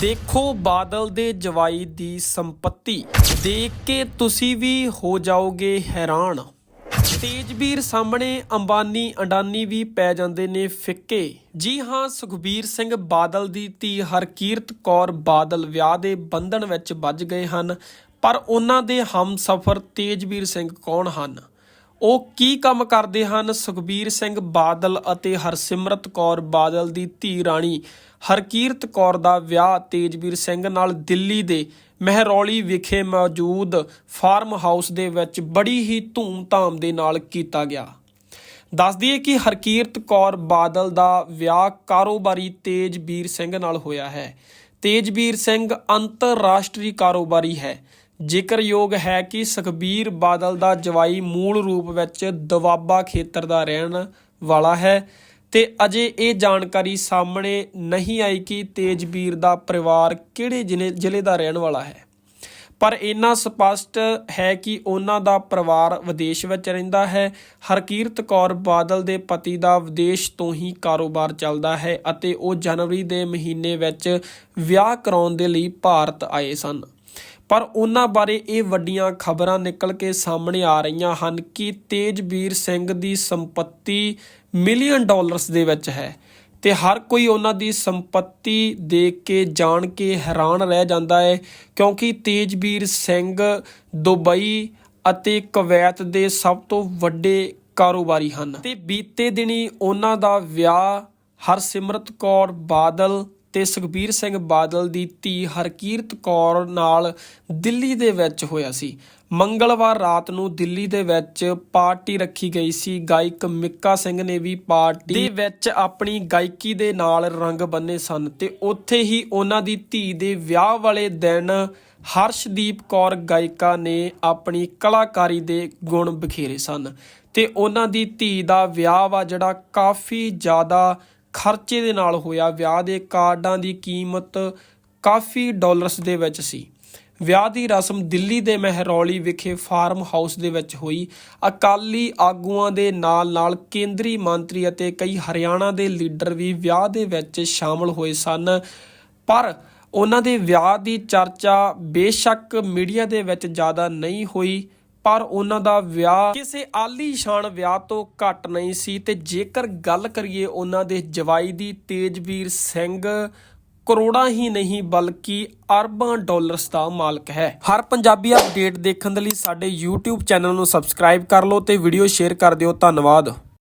ਦੇਖੋ ਬਾਦਲ ਦੇ ਜਵਾਈ ਦੀ ਸੰਪਤੀ। ਦੇਖ ਕੇ ਤੁਸੀਂ ਵੀ ਹੋ ਜਾਓਗੇ ਹੈਰਾਨ। ਤੇਜਵੀਰ ਸਾਹਮਣੇ ਅੰਬਾਨੀ ਅੰਡਾਨੀ ਵੀ ਪੈ ਜਾਂਦੇ ਨੇ ਫਿੱਕੇ। ਜੀ ਹਾਂ, ਸੁਖਬੀਰ ਸਿੰਘ ਬਾਦਲ ਦੀ ਧੀ ਹਰਕੀਰਤ ਕੌਰ ਬਾਦਲ ਵਿਆਹ ਦੇ ਬੰਧਨ ਵਿੱਚ ਵੱਜ ਗਏ ਹਨ, ਪਰ ਉਹਨਾਂ ਦੇ ਹਮਸਫਰ ਤੇਜਵੀਰ ਸਿੰਘ ਕੌਣ ਹਨ? ਉਹ ਕੀ ਕੰਮ ਕਰਦੇ ਹਨ? ਸੁਖਬੀਰ ਸਿੰਘ ਬਾਦਲ ਅਤੇ ਹਰਸਿਮਰਤ ਕੌਰ ਬਾਦਲ ਦੀ ਧੀ ਰਾਣੀ ਹਰਕੀਰਤ ਕੌਰ ਦਾ ਵਿਆਹ ਤੇਜਵੀਰ ਸਿੰਘ ਨਾਲ ਦਿੱਲੀ ਦੇ ਮਹਿਰੌਲੀ ਵਿਖੇ ਮੌਜੂਦ ਫਾਰਮ ਹਾਊਸ ਦੇ ਵਿੱਚ ਬੜੀ ਹੀ ਧੂਮ-ਧਾਮ ਦੇ ਨਾਲ ਕੀਤਾ ਗਿਆ। ਦੱਸ ਦਈਏ ਕਿ ਹਰਕੀਰਤ ਕੌਰ ਬਾਦਲ ਦਾ ਵਿਆਹ ਕਾਰੋਬਾਰੀ ਤੇਜਵੀਰ ਸਿੰਘ ਨਾਲ ਹੋਇਆ ਹੈ। ਤੇਜਵੀਰ ਸਿੰਘ ਅੰਤਰਰਾਸ਼ਟਰੀ ਕਾਰੋਬਾਰੀ ਹੈ। ਜ਼ਿਕਰਯੋਗ ਹੈ ਕਿ ਸੁਖਬੀਰ ਬਾਦਲ ਦਾ ਜਵਾਈ ਮੂਲ ਰੂਪ ਵਿੱਚ ਦਵਾਬਾ ਖੇਤਰ ਦਾ ਰਹਿਣ ਵਾਲਾ ਹੈ ਤੇ ਅਜੇ ਇਹ ਜਾਣਕਾਰੀ ਸਾਹਮਣੇ ਨਹੀਂ ਆਈ ਕਿ ਤੇਜਵੀਰ ਦਾ ਪਰਿਵਾਰ ਕਿਹੜੇ ਜ਼ਿਲ੍ਹੇ ਜ਼ਿਲ੍ਹੇ ਦਾ ਰਹਿਣ ਵਾਲਾ ਹੈ। ਪਰ ਇੰਨਾ ਸਪਸ਼ਟ ਹੈ ਕਿ ਉਹਨਾਂ ਦਾ ਪਰਿਵਾਰ ਵਿਦੇਸ਼ ਵਿੱਚ ਰਹਿੰਦਾ ਹੈ। ਹਰਕੀਰਤ ਕੌਰ ਬਾਦਲ ਦੇ ਪਤੀ ਦਾ ਵਿਦੇਸ਼ ਤੋਂ ਹੀ ਕਾਰੋਬਾਰ ਚੱਲਦਾ ਹੈ ਅਤੇ ਉਹ ਜਨਵਰੀ ਦੇ ਮਹੀਨੇ ਵਿੱਚ ਵਿਆਹ ਕਰਾਉਣ ਦੇ ਲਈ ਭਾਰਤ ਆਏ ਸਨ। ਪਰ ਉਹਨਾਂ ਬਾਰੇ ਇਹ ਵੱਡੀਆਂ ਖਬਰਾਂ ਨਿਕਲ ਕੇ ਸਾਹਮਣੇ ਆ ਰਹੀਆਂ ਹਨ ਕਿ ਤੇਜਵੀਰ ਸਿੰਘ ਦੀ ਸੰਪਤੀ ਮਿਲੀਅਨ ਡਾਲਰਸ ਦੇ ਵਿੱਚ ਹੈ ਤੇ ਹਰ ਕੋਈ ਉਹਨਾਂ ਦੀ ਸੰਪਤੀ ਦੇਖ ਕੇ ਜਾਣ ਕੇ ਹੈਰਾਨ ਰਹਿ ਜਾਂਦਾ ਹੈ ਕਿਉਂਕਿ ਤੇਜਵੀਰ ਸਿੰਘ ਦੁਬਈ ਅਤੇ ਕੁਵੈਤ ਦੇ ਸਭ ਤੋਂ ਵੱਡੇ ਕਾਰੋਬਾਰੀ ਹਨ। ਤੇ ਬੀਤੇ ਦਿਨੀ ਉਹਨਾਂ ਦਾ ਵਿਆਹ ਹਰਸਿਮਰਤ ਕੌਰ ਬਾਦਲ ਤੇ ਸੁਖਬੀਰ ਸਿੰਘ ਬਾਦਲ ਦੀ ਧੀ ਹਰਕੀਰਤ ਕੌਰ ਨਾਲ ਦਿੱਲੀ ਦੇ ਵਿੱਚ ਹੋਇਆ ਸੀ। ਮੰਗਲਵਾਰ ਰਾਤ ਨੂੰ ਦਿੱਲੀ ਦੇ ਵਿੱਚ ਪਾਰਟੀ ਰੱਖੀ ਗਈ ਸੀ। ਗਾਇਕ ਮਿੱਕਾ ਸਿੰਘ ਨੇ ਵੀ ਪਾਰਟੀ ਦੇ ਵਿੱਚ ਆਪਣੀ ਗਾਇਕੀ ਦੇ ਨਾਲ ਰੰਗ ਬੰਨੇ ਸਨ ਤੇ ਉੱਥੇ ਹੀ ਉਹਨਾਂ ਦੀ ਧੀ ਦੇ ਵਿਆਹ ਵਾਲੇ ਦਿਨ ਹਰਸ਼ਦੀਪ ਕੌਰ ਗਾਇਕਾ ਨੇ ਆਪਣੀ ਕਲਾਕਾਰੀ ਦੇ ਗੁਣ ਬਖੇਰੇ ਸਨ ਤੇ ਉਹਨਾਂ ਦੀ ਧੀ ਦਾ ਵਿਆਹ ਵਾ ਜਿਹੜਾ ਕਾਫੀ ਜ਼ਿਆਦਾ ਖਰਚੇ ਦੇ ਨਾਲ ਹੋਇਆ। ਵਿਆਹ ਦੇ ਕਾਰਡਾਂ ਦੀ ਕੀਮਤ ਕਾਫੀ ਡਾਲਰਸ ਦੇ ਵਿੱਚ ਸੀ। ਵਿਆਹ ਦੀ ਰਸਮ ਦਿੱਲੀ ਦੇ ਮਹਿਰੌਲੀ ਵਿਖੇ ਫਾਰਮ ਹਾਊਸ ਦੇ ਵਿੱਚ ਹੋਈ। ਅਕਾਲੀ ਆਗੂਆਂ ਦੇ ਨਾਲ-ਨਾਲ ਕੇਂਦਰੀ ਮੰਤਰੀ ਅਤੇ ਕਈ ਹਰਿਆਣਾ ਦੇ ਲੀਡਰ ਵੀ ਵਿਆਹ ਦੇ ਵਿੱਚ ਸ਼ਾਮਲ ਹੋਏ ਸਨ। ਪਰ ਉਹਨਾਂ ਦੇ ਵਿਆਹ ਦੀ ਚਰਚਾ ਬੇਸ਼ੱਕ ਮੀਡੀਆ ਦੇ ਵਿੱਚ ਜ਼ਿਆਦਾ ਨਹੀਂ ਹੋਈ। ਪਰ ਉਹਨਾਂ ਦਾ ਵਿਆਹ ਕਿਸੇ ਆਲੀਸ਼ਾਨ ਵਿਆਹ ਤੋਂ ਘੱਟ ਨਹੀਂ ਸੀ ਤੇ ਜੇਕਰ ਗੱਲ ਕਰੀਏ ਉਹਨਾਂ ਦੇ ਜਵਾਈ ਦੀ, ਤੇਜਵੀਰ ਸਿੰਘ ਕਰੋੜਾਂ ਹੀ ਨਹੀਂ ਬਲਕਿ ਅਰਬਾਂ ਡਾਲਰਸ ਦਾ ਮਾਲਕ ਹੈ। ਹਰ ਪੰਜਾਬੀ ਅਪਡੇਟ ਦੇਖਣ ਦੇ ਲਈ ਸਾਡੇ YouTube ਚੈਨਲ ਨੂੰ ਸਬਸਕ੍ਰਾਈਬ ਕਰ ਲਓ ਤੇ ਵੀਡੀਓ ਸ਼ੇਅਰ ਕਰ ਦਿਓ। ਧੰਨਵਾਦ।